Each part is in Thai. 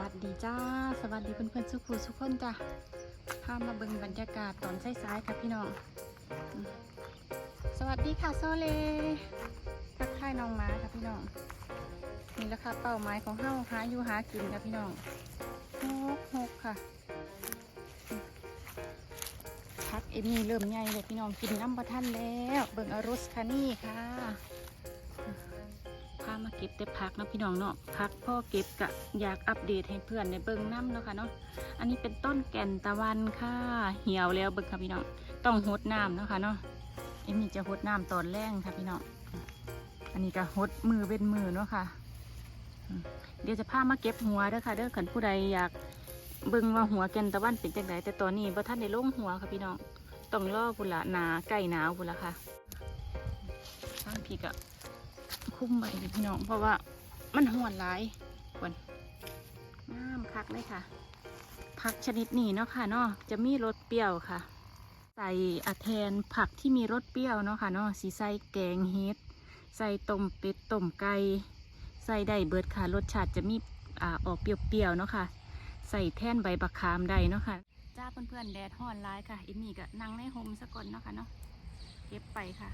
วัสดีจ้า สวัสดีเพื่อนๆสุขุสุขคนจ้ะพามาเบิ่งบรรยากาศตอนสายๆค่ะพี่น้อง สวัสดีค่ะโซเลทักทายน้องหมาค่ะพี่น้อง นี่แหละค่ะเป้าหมายของเฮาหาอยู่หากินค่ะพี่น้องหกหกค่ะพักเอมี่เริ่มใหญ่เลยพี่น้องกินน้ำประทันแล้ว เบิ่งอรุสคานี่ค่ะ ก็บแต่พักเนาะพี่น้องเนาะพักพ่อเก็บกะอยากอัปเดตให้เพื่อนในเบิ่งน้ำเนาะค่ะเนาะอันนี้เป็นต้นแก่นตะวันค่ะเหี่ยวแล้วเบิ่งค่ะพี่น้องต้องหดน้ำเนาะค่ะเนาะเอ็มมี่จะหดน้ำตอนแรกค่ะพี่น้องอันนี้ก็หดมือเป็นมือเนาะค่ะ เดี๋ยวจะพามาเก็บหัวเด้อค่ะเด้อขันผู้ใดอยากเบิ่งว่าหัวแก่นตะวันเป็นจังไดแต่ตอนนี้บ่ท่านได้ลงหัวค่ะพี่น้องต้องรอพุ่นละนาใกล้หนาวพุ่นละค่ะทางพี่ก็ คุ้มไปเลยพี่น้องเพราะว่ามันห่วนหลายควรงามคักเลยค่ะ ผักชนิดนี้เนาะค่ะเนาะจะมีรสเปรี้ยวค่ะ ใส่อาแทนผักที่มีรสเปรี้ยวเนาะค่ะเนาะสีใส่แกงเฮ็ดใส่ต้มเป็ดต้มไก่ใส่ได้เบิดค่ะ รสชาติจะมีอ่าออกเปรี้ยวๆเนาะค่ะ ใส่แท่นใบบักขามได้เนาะค่ะจ้าเพื่อนๆแดดห่อนร้ายค่ะอินนี่ก็นั่งในโฮมซะก่อนเนาะค่ะเนาะเก็บไปค่ะ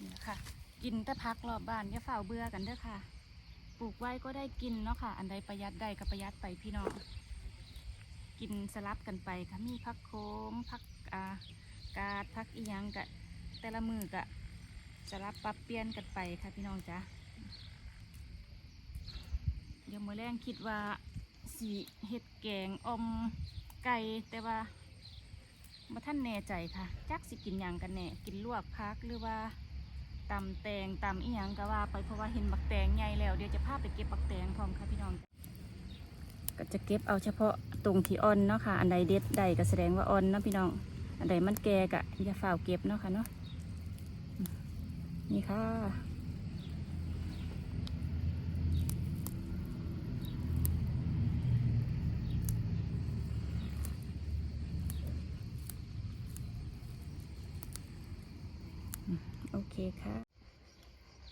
นี่แหละ ค่ะ กินแต่พักรอบบ้านอย่าเฝ่าเบื่อกันเด้อค่ะ ปลูกไว้ก็ได้กินเนาะค่ะ อันใดประหยัดได้ก็ประหยัดไปพี่น้องกินสลับกันไปค่ะมีพักโคมพักอ่ากาดพักอียังกะแต่ละมือกะสลับปรับเปลี่ยนกันไปค่ะพี่น้องจ้ะเดี๋ยวมือแรงคิดว่าสีเห็ดแกงอมไก่แต่ว่าบ่ท่านแน่ใจค่ะ จักสิกินหยังกันแน่ กินลวกพักหรือว่า ตำแตงตำอีหยังก็ว่าไปเพราะว่าเห็นบักแตงใหญ่แล้วเดี๋ยวจะพาไปเก็บบักแตงพร้อมค่ะพี่น้อง ก็จะเก็บเอาเฉพาะตรงที่อ่อนเนาะค่ะ อันใดเด็ดใดก็แสดงว่าอ่อนเนาะพี่น้อง อันใดมันแก่กะอย่าฝ่าวเก็บเนาะค่ะเนาะนี่ค่ะ โอเคค่ะ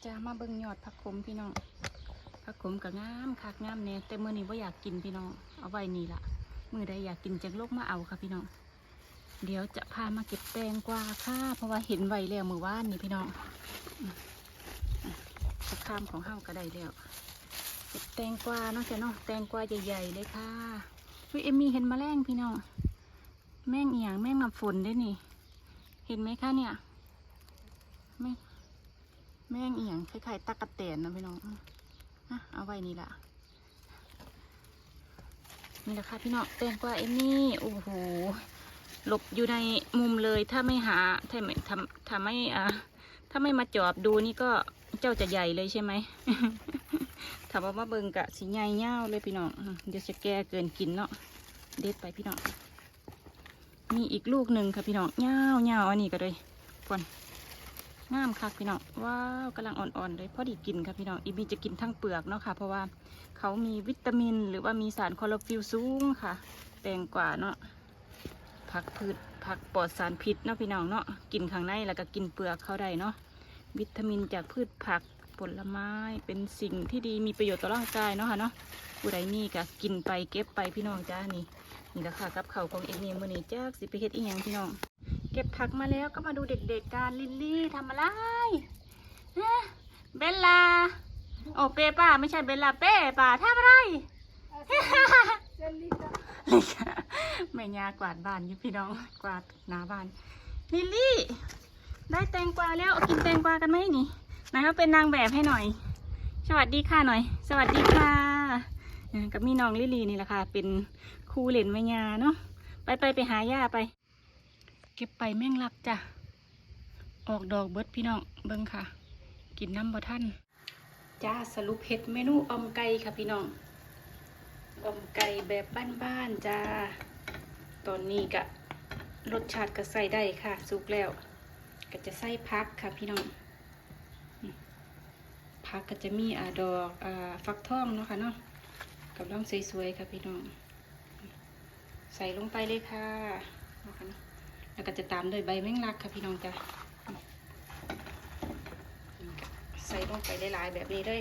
จะมาเบิ่งยอดผักขมพี่น้องผักขมกับงามคักงามเนี่ยแต่เมื่อนี้ว่าอยากกินพี่น้อง เอาไว้นี่ละมือใดอยากกินจังลกมาเอาค่ะพี่น้อง เดี๋ยวจะพามาเก็บแตงกวาค่ะ เพราะว่าเห็นไว้แล้วมือว่านนี่พี่น้องสักข้ามของห้าก็ได้แล้วเก็บแตงกวาเนาะจ้ะเนาะแตงกวาใหญ่ๆเลยค่ะวิเอมมี่เห็นมแมลงพี่น้อง แม่งเอียงแม่งน้ำฝนได้นี่ เห็นไหมคะเนี่ย แม่แม่งเอียงคล้ายๆตะกะแตนนะพี่น้องอะเอาไว้นี่ละนี่แหละค่ะพี่น้องแตงกวาเอมมี่โอ้โหหลบอยู่ในมุมเลยถ้าไม่หาถ้าไม่ทำถ้าไม่อ่าถ้าไม่มาจอบดูนี่ก็เจ้าจะใหญ่เลยใช่ไหมถามว่าเบิงกะสีใหญ่เง่าเลยพี่น้องเดี๋ยวจะแก่เกินกินเนาะเด็ดไปพี่น้องมีอีกลูกหนึ่งค่ะพี่น้องเง่าเง่าอันนี้ก็เลยก่อน งามค่ะพี่น้องว้าวกำลังอ่อนๆเลยพอดีกินค่ะพี่น้องอีบีจะกินทั้งเปลือกเนาะค่ะ เพราะว่าเขามีวิตามิน หรือว่ามีสารคลอโรฟิลสูงค่ะแตงกว่าเนาะผักพืชผักปลอดสารพิษเนาะพี่น้องเนาะกินข้างในแล้วก็กินเปลือกเขาได้เนาะวิตามินจากพืชผักผลไม้เป็นสิ่งที่ดีมีประโยชน์ต่อร่างกายเนาะค่ะเนาะผู้ใดนี่ก็กินไปเก็บไปพี่น้องจ้านี่นี่แหละค่ะกับเขาของเอ็นี่มือนี้จ้าสิไปเฮ็ดอีหยังพี่น้อง เก็บผักมาแล้วก็มาดูเด็กๆกันลิลลี่ทำอะไรเบลลา โอเป้ป้าไม่ใช่เบลลาเป้ป้าทำอะไรลิกาแม่ยากวาดบ้านอยู่พี่น้องกวาดหน้าบ้านลิลลี่ ได้แตงกวาแล้วกินแตงกวากันไหมนี่นายเขาเป็นนางแบบให้หน่อย สวัสดีค่ะหน่อย สวัสดีค่ะกับมีน้องลิลลี่นี่แหละค่ะ เป็นครูเหรนแม่ยาเนาะไปไปไปหาย่าไป เก็บไปแม่งลักจ้ะ ออกดอกเบิดพี่น้องเบิ้งค่ะ กินน้ำบ่ท่านจ้าสรุปเห็ดเมนูอมไก่ค่ะพี่น้องอมไก่แบบบ้านๆจ้า ตอนนี้กะรสชาติก็ใส่ได้ค่ะ สุกแล้ว ก็จะใส่พักค่ะพี่น้องพักก็จะมีอาดอกอาฟักทองเนาะค่ะเนาะกับร่องสวยๆค่ะพี่น้อง ใส่ลงไปเลยค่ะเนาะค่ะเนาะ แล้วก็จะตามด้วยใบแมงลักค่ะพี่น้องจ้ะใส่ลงไปหลายๆแบบนี้เลย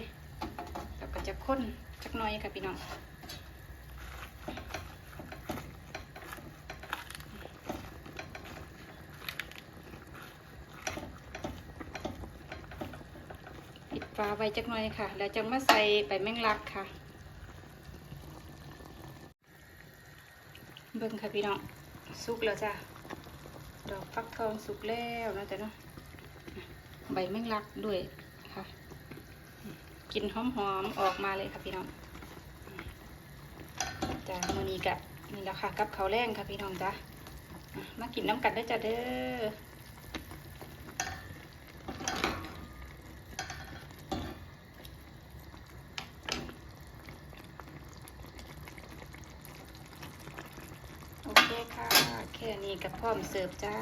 ไปจะข้นจักหน้อยค่ะพี่น้องปิดฝาไว้จักหน่อยค่ะ แล้วจะมาใส่ใบแมงลักค่ะ เบิ่งค่ะพี่น้องสุกแล้วจ้ะ ดอกฟักทองสุกแล้วนะจ๊ะเนาะใบแมงลักด้วยค่ะกลิ่นหอมๆออกมาเลยค่ะพี่น้องจ้ะมือนี้กะนี่แล้วค่ะกับเขาแรงค่ะพี่น้องจ้ะมากินน้ำกันได้จ้ะเด้อ โอเคค่ะ แค่ นี้กับพร้อมเสิร์ฟจ้า